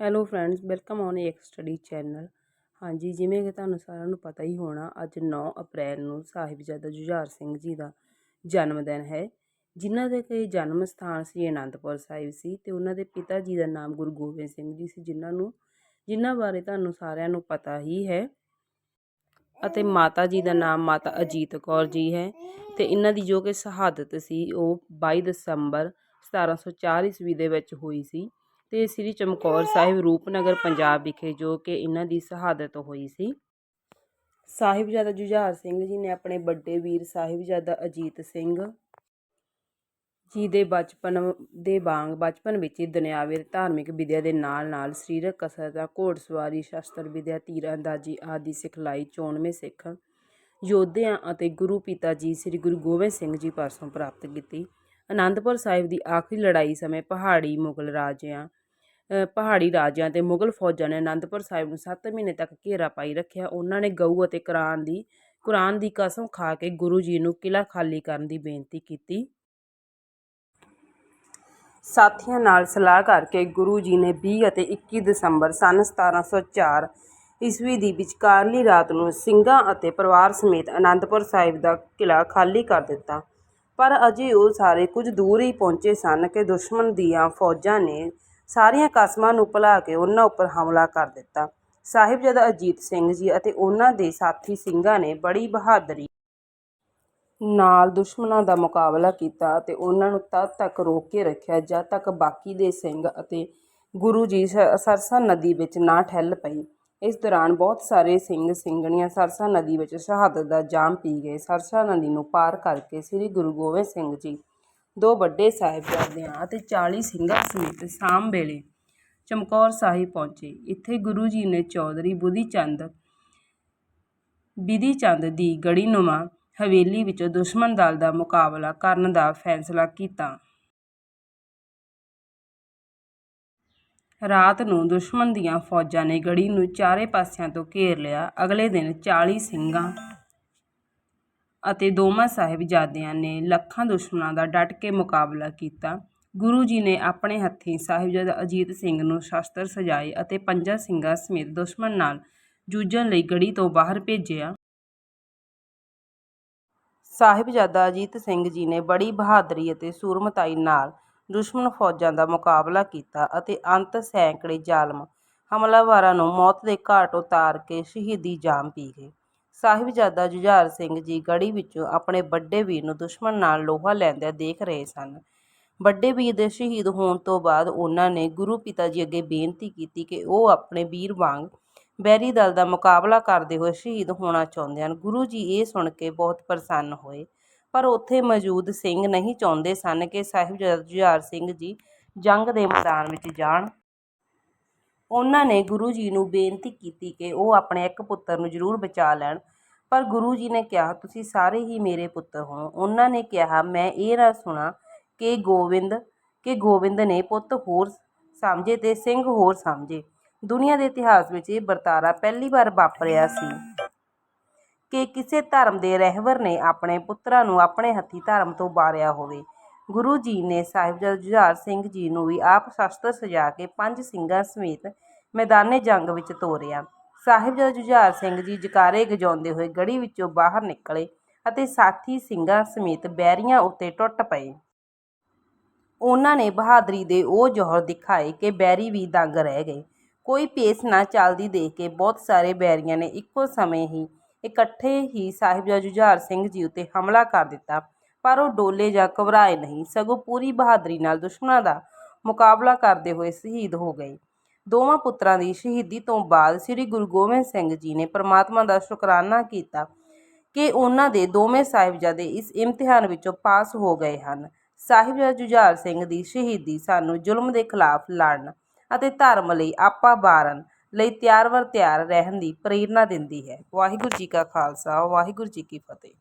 Hello friends welcome on Ek study channel ਹਾਂਜੀ, ਜਿਵੇਂ ਕਿ ਤੁਹਾਨੂੰ ਸਾਰਿਆਂ ਨੂੰ ਪਤਾ ਹੀ ਹੋਣਾ, ਅੱਜ 9 ਅਪ੍ਰੈਲ ਨੂੰ ਸਾਹਿਬਜ਼ਾਦਾ ਜੁਝਾਰ ਸਿੰਘ ਜੀ ਦਾ ਜਨਮ ਦਿਨ ਹੈ। ਜਿਨ੍ਹਾਂ ਦੇ ਕਿ ਜਨਮ ਸਥਾਨ ਸ੍ਰੀ ਅਨੰਦਪੁਰ ਸਾਹਿਬ ਸੀ ਤੇ ਉਹਨਾਂ ਦੇ ਪਿਤਾ ਜੀ ਦਾ ਨਾਮ ਗੁਰੂ ਗੋਬਿੰਦ ਸਿੰਘ ਜੀ ਸੀ, ਜਿਨ੍ਹਾਂ ਨੂੰ, ਜਿਨ੍ਹਾਂ ਬਾਰੇ ਤੁਹਾਨੂੰ ਸਾਰਿਆਂ ਨੂੰ ਪਤਾ ਹੀ ਹੈ। ਅਤੇ ਮਾਤਾ ਜੀ ਦਾ ਨਾਮ ਮਾਤਾ ਅਜੀਤ ਕੌਰ ਜੀ ਹੈ ਤੇ ਇਹਨਾਂ ਦੀ ਜੋ ਕਿ ਸ਼ਹਾਦਤ ਸੀ, ਉਹ 22 ਦਸੰਬਰ 1704 ਈਸਵੀ ਦੇ ਵਿੱਚ ਹੋਈ ਸੀ। ਤੇ ਸ੍ਰੀ ਚਮਕੌਰ ਸਾਹਿਬ ਰੂਪਨਗਰ, ਪੰਜਾਬ ਵਿਖੇ ਜੋ ਕਿ ਇਹਨਾਂ ਦੀ ਸ਼ਹਾਦਤ ਹੋਈ ਸੀ। ਸਾਹਿਬਜ਼ਾਦਾ ਜੁਝਾਰ ਸਿੰਘ ਜੀ ਨੇ ਆਪਣੇ ਵੱਡੇ ਵੀਰ ਸਾਹਿਬਜ਼ਾਦਾ ਅਜੀਤ ਸਿੰਘ ਜੀ ਦੇ ਬਚਪਨ ਦੇ ਵਾਂਗ, ਬਚਪਨ ਵਿੱਚ ਹੀ ਦੁਨਿਆਵੀ ਧਾਰਮਿਕ ਵਿਦਿਆ ਦੇ ਨਾਲ ਨਾਲ ਸਰੀਰਕ ਕਸਰਤਾਂ ਘੋੜਸਵਾਰੀ, ਸ਼ਸਤਰ ਵਿਦਿਆ ਤੀਰਅੰਦਾਜ਼ੀ ਆਦਿ ਸਿਖਲਾਈ, ਚੋਣਵੇਂ ਸਿੱਖ ਯੋਧਿਆਂ ਅਤੇ ਗੁਰੂ ਪਿਤਾ ਜੀ ਸ੍ਰੀ ਗੁਰੂ ਗੋਬਿੰਦ ਸਿੰਘ ਜੀ ਪਾਸੋਂ ਪ੍ਰਾਪਤ ਕੀਤੀ। ਅਨੰਦਪੁਰ ਸਾਹਿਬ ਦੀ ਆਖਰੀ ਲੜਾਈ ਸਮੇਂ ਪਹਾੜੀ ਮੁਗਲ ਰਾਜਿਆਂ ਪਹਾੜੀ ਰਾਜਿਆਂ ਤੇ ਮੁਗਲ ਫੌਜਾਂ ਨੇ ਅਨੰਦਪੁਰ ਸਾਹਿਬ ਨੂੰ 7 ਮਹੀਨੇ ਤੱਕ ਘੇਰਾ ਪਾਈ ਰੱਖਿਆ। ਉਹਨਾਂ ਨੇ ਗਊ ਅਤੇ ਕੁਰਾਨ ਦੀ ਕੁਰਾਨ ਦੀ ਕਸਮ ਖਾ ਕੇ ਗੁਰੂ ਜੀ ਨੂੰ ਕਿਲ੍ਹਾ ਖਾਲੀ ਕਰਨ ਦੀ ਬੇਨਤੀ ਕੀਤੀ। ਸਾਥੀਆਂ ਨਾਲ ਸਲਾਹ ਕਰਕੇ ਗੁਰੂ ਜੀ ਨੇ 20 ਅਤੇ 21 ਦਸੰਬਰ ਸਨ 1704 ਈਸਵੀ ਦੀ ਵਿਚਕਾਰਲੀ ਰਾਤ ਨੂੰ ਸਿੰਘਾਂ ਅਤੇ ਪਰਿਵਾਰ ਸਮੇਤ ਅਨੰਦਪੁਰ ਸਾਹਿਬ ਦਾ ਕਿਲ੍ਹਾ ਖਾਲੀ ਕਰ ਦਿੱਤਾ। ਪਰ ਅਜੇ ਉਹ ਸਾਰੇ ਕੁਝ ਦੂਰ ਹੀ ਪਹੁੰਚੇ ਸਨ ਕਿ ਦੁਸ਼ਮਣ ਦੀਆਂ ਫੌਜਾਂ ਨੇ ਸਾਰੀਆਂ ਕਸਮਾਂ ਨੂੰ ਭੁਲਾ ਕੇ ਉਹਨਾਂ ਉੱਪਰ ਹਮਲਾ ਕਰ ਦਿੱਤਾ। ਸਾਹਿਬਜ਼ਾਦਾ ਅਜੀਤ ਸਿੰਘ ਜੀ ਅਤੇ ਉਹਨਾਂ ਦੇ ਸਾਥੀ ਸਿੰਘਾਂ ਨੇ ਬੜੀ ਬਹਾਦਰੀ ਨਾਲ ਦੁਸ਼ਮਣਾਂ ਦਾ ਮੁਕਾਬਲਾ ਕੀਤਾ ਅਤੇ ਉਹਨਾਂ ਨੂੰ ਤਦ ਤੱਕ ਰੋਕ ਕੇ ਰੱਖਿਆ ਜਦ ਤੱਕ ਬਾਕੀ ਦੇ ਸਿੰਘ ਅਤੇ ਗੁਰੂ ਜੀ ਸ- ਸਰਸਾ ਨਦੀ ਵਿੱਚ ਨਾ ਠੱਲ ਪਈ ਇਸ ਦੌਰਾਨ ਬਹੁਤ ਸਾਰੇ ਸਿੰਘ ਸਿੰਘਣੀਆਂ ਸਰਸਾ ਨਦੀ ਵਿੱਚ ਸ਼ਹਾਦਤ ਦਾ ਜਾਮ ਪੀ ਗਏ। ਸਰਸਾ ਨਦੀ ਨੂੰ ਪਾਰ ਕਰਕੇ ਸ੍ਰੀ ਗੁਰੂ ਗੋਬਿੰਦ ਸਿੰਘ ਜੀ ਦੋ ਵੱਡੇ ਸਾਹਿਬਜ਼ਾਦਿਆਂ ਅਤੇ 40 ਸਿੰਘਾਂ ਸਮੇਤ ਸ਼ਾਮ ਵੇਲੇ ਚਮਕੌਰ ਸਾਹਿਬ ਪਹੁੰਚੇ। ਇੱਥੇ ਗੁਰੂ ਜੀ ਨੇ ਚੌਧਰੀ ਬੁੱਧੀ ਚੰਦ ਬਿਧੀ ਚੰਦ ਦੀ ਗੜੀਨੁਮਾ ਹਵੇਲੀ ਵਿੱਚ ਦੁਸ਼ਮਣ ਦਲ ਦਾ ਮੁਕਾਬਲਾ ਕਰਨ ਦਾ ਫੈਸਲਾ ਕੀਤਾ। ਰਾਤ ਨੂੰ ਦੁਸ਼ਮਣ ਦੀਆਂ ਫੌਜਾਂ ਨੇ ਗੜੀ ਨੂੰ ਚਾਰੇ ਪਾਸਿਆਂ ਤੋਂ ਘੇਰ ਲਿਆ। ਅਗਲੇ ਦਿਨ 40 ਸਿੰਘਾਂ ਅਤੇ ਦੋਵਾਂ ਸਾਹਿਬਜ਼ਾਦਿਆਂ ਨੇ ਲੱਖਾਂ ਦੁਸ਼ਮਣਾਂ ਦਾ ਡਟ ਕੇ ਮੁਕਾਬਲਾ ਕੀਤਾ। ਗੁਰੂ ਜੀ ਨੇ ਆਪਣੇ ਹੱਥੀਂ ਸਾਹਿਬਜ਼ਾਦਾ ਅਜੀਤ ਸਿੰਘ ਨੂੰ ਸ਼ਸਤਰ ਸਜਾਏ ਅਤੇ ਪੰਜਾਂ ਸਿੰਘਾਂ ਸਮੇਤ ਦੁਸ਼ਮਣ ਨਾਲ ਜੂਝਣ ਲਈ ਗੜੀ ਤੋਂ ਬਾਹਰ ਭੇਜਿਆ। ਸਾਹਿਬਜ਼ਾਦਾ ਅਜੀਤ ਸਿੰਘ ਜੀ ਨੇ ਬੜੀ ਬਹਾਦਰੀ ਅਤੇ ਸੂਰਮਤਾਈ ਨਾਲ ਦੁਸ਼ਮਣ ਫੌਜਾਂ ਦਾ ਮੁਕਾਬਲਾ ਕੀਤਾ ਅਤੇ ਅੰਤ ਸੈਂਕੜੇ ਜ਼ਾਲਮ ਹਮਲਾਵਰਾਂ ਨੂੰ ਮੌਤ ਦੇ ਘਾਟ ਉਤਾਰ ਕੇ ਸ਼ਹੀਦੀ ਜਾਮ ਪੀ ਗਏ। ਸਾਹਿਬਜ਼ਾਦਾ ਜੁਝਾਰ ਸਿੰਘ ਜੀ ਗੜੀ ਵਿੱਚੋਂ ਆਪਣੇ ਵੱਡੇ ਵੀਰ ਨੂੰ ਦੁਸ਼ਮਣ ਨਾਲ ਲੋਹਾ ਲੈਂਦਿਆਂ ਦੇਖ ਰਹੇ ਸਨ। ਵੱਡੇ ਵੀਰ ਦੇ ਸ਼ਹੀਦ ਹੋਣ ਤੋਂ ਬਾਅਦ ਉਹਨਾਂ ਨੇ ਗੁਰੂ ਪਿਤਾ ਜੀ ਅੱਗੇ ਬੇਨਤੀ ਕੀਤੀ ਕਿ ਉਹ ਆਪਣੇ ਵੀਰ ਵਾਂਗ ਬੈਰੀ ਦਲ ਦਾ ਮੁਕਾਬਲਾ ਕਰਦੇ ਹੋਏ ਸ਼ਹੀਦ ਹੋਣਾ ਚਾਹੁੰਦੇ ਹਨ। ਗੁਰੂ ਜੀ ਇਹ ਸੁਣ ਕੇ ਬਹੁਤ ਪ੍ਰਸੰਨ ਹੋਏ। ਪਰ ਉੱਥੇ ਮੌਜੂਦ ਸਿੰਘ ਨਹੀਂ ਚਾਹੁੰਦੇ ਸਨ ਕਿ ਸਾਹਿਬਜ਼ਾਦਾ ਜੁਝਾਰ ਸਿੰਘ ਜੀ ਜੰਗ ਦੇ ਮੈਦਾਨ ਵਿੱਚ ਜਾਣ। ਉਹਨਾਂ ਨੇ ਗੁਰੂ ਜੀ ਨੂੰ ਬੇਨਤੀ ਕੀਤੀ ਕਿ ਉਹ ਆਪਣੇ ਇੱਕ ਪੁੱਤਰ ਨੂੰ ਜ਼ਰੂਰ ਬਚਾ ਲੈਣ। ਪਰ ਗੁਰੂ ਜੀ ਨੇ ਕਿਹਾ, ਤੁਸੀਂ ਸਾਰੇ ਹੀ ਮੇਰੇ ਪੁੱਤਰ ਹੋ। ਉਹਨਾਂ ਨੇ ਕਿਹਾ, ਮੈਂ ਇਹ ਨਾ ਸੁਣਾ ਕਿ ਗੋਬਿੰਦ ਕਿ ਗੋਬਿੰਦ ਨੇ ਪੁੱਤ ਹੋਰ ਸਮਝੇ ਤੇ ਸਿੰਘ ਹੋਰ ਸਮਝੇ ਦੁਨੀਆ ਦੇ ਇਤਿਹਾਸ ਵਿੱਚ ਇਹ ਵਰਤਾਰਾ ਪਹਿਲੀ ਵਾਰ ਵਾਪਰਿਆ ਸੀ ਕਿ ਕਿਸੇ ਧਰਮ ਦੇ ਰਹਿਬਰ ਨੇ ਆਪਣੇ ਪੁੱਤਰਾਂ ਨੂੰ ਆਪਣੇ ਹੱਥੀਂ ਧਰਮ ਤੋਂ ਬਾਰਿਆ ਹੋਵੇ। ਗੁਰੂ ਜੀ ਨੇ ਸਾਹਿਬਜ਼ਾਦਾ ਜੁਝਾਰ ਸਿੰਘ ਜੀ ਨੂੰ ਵੀ ਆਪ ਸ਼ਸਤਰ ਸਜਾ ਕੇ ਪੰਜ ਸਿੰਘਾਂ ਸਮੇਤ ਮੈਦਾਨੇ ਜੰਗ ਵਿੱਚ ਤੋਰਿਆ। ਸਾਹਿਬਜ਼ਾਦਾ ਜੁਝਾਰ ਸਿੰਘ ਜੀ ਜਕਾਰੇ ਗਜਾਉਂਦੇ ਹੋਏ ਗੜੀ ਵਿੱਚੋਂ ਬਾਹਰ ਨਿਕਲੇ ਅਤੇ ਸਾਥੀ ਸਿੰਘਾਂ ਸਮੇਤ ਬੈਰੀਆਂ ਉੱਤੇ ਟੁੱਟ ਪਏ। ਉਹਨਾਂ ਨੇ ਬਹਾਦਰੀ ਦੇ ਉਹ ਜੋਹਰ ਦਿਖਾਏ ਕਿ ਬੈਰੀ ਵੀ ਦੰਗ ਰਹਿ ਗਏ। ਕੋਈ ਪੇਸ ਨਾ ਚੱਲਦੀ ਦੇਖ ਕੇ ਬਹੁਤ ਸਾਰੇ ਬੈਰੀਆਂ ਨੇ ਇੱਕੋ ਸਮੇਂ ਹੀ ਇਕੱਠੇ ਹੀ ਸਾਹਿਬਜ਼ਾਦਾ ਜੁਝਾਰ ਸਿੰਘ ਜੀ ਉੱਤੇ ਹਮਲਾ ਕਰ ਦਿੱਤਾ। ਪਰ ਉਹ ਡੋਲੇ ਜਾਂ ਘਬਰਾਏ ਨਹੀਂ, ਸਗੋਂ ਪੂਰੀ ਬਹਾਦਰੀ ਨਾਲ ਦੁਸ਼ਮਣਾਂ ਦਾ ਮੁਕਾਬਲਾ ਕਰਦੇ ਹੋਏ ਸ਼ਹੀਦ ਹੋ ਗਏ। ਦੋਵਾਂ ਪੁੱਤਰਾਂ ਦੀ ਸ਼ਹੀਦੀ ਤੋਂ ਬਾਅਦ ਸ੍ਰੀ ਗੁਰੂ ਗੋਬਿੰਦ ਸਿੰਘ ਜੀ ਨੇ ਪ੍ਰਮਾਤਮਾ ਦਾ ਸ਼ੁਕਰਾਨਾ ਕੀਤਾ ਕਿ ਉਹਨਾਂ ਦੇ ਦੋਵੇਂ ਸਾਹਿਬਜ਼ਾਦੇ ਇਸ ਇਮਤਿਹਾਨ ਵਿੱਚੋਂ ਪਾਸ ਹੋ ਗਏ ਹਨ। ਸਾਹਿਬਜ਼ਾਦਾ ਜੁਝਾਰ ਸਿੰਘ ਦੀ ਸ਼ਹੀਦੀ ਸਾਨੂੰ ਜ਼ੁਲਮ ਦੇ ਖਿਲਾਫ ਲੜਨ ਅਤੇ ਧਰਮ ਲਈ ਆਪਾ ਬਾਰਨ ਲਈ ਤਿਆਰ ਵਰ ਤਿਆਰ ਰਹਿਣ ਦੀ ਪ੍ਰੇਰਨਾ ਦਿੰਦੀ ਹੈ। ਵਾਹਿਗੁਰੂ ਜੀ ਕਾ ਖਾਲਸਾ, ਵਾਹਿਗੁਰੂ ਜੀ ਕੀ ਫਤਿਹ।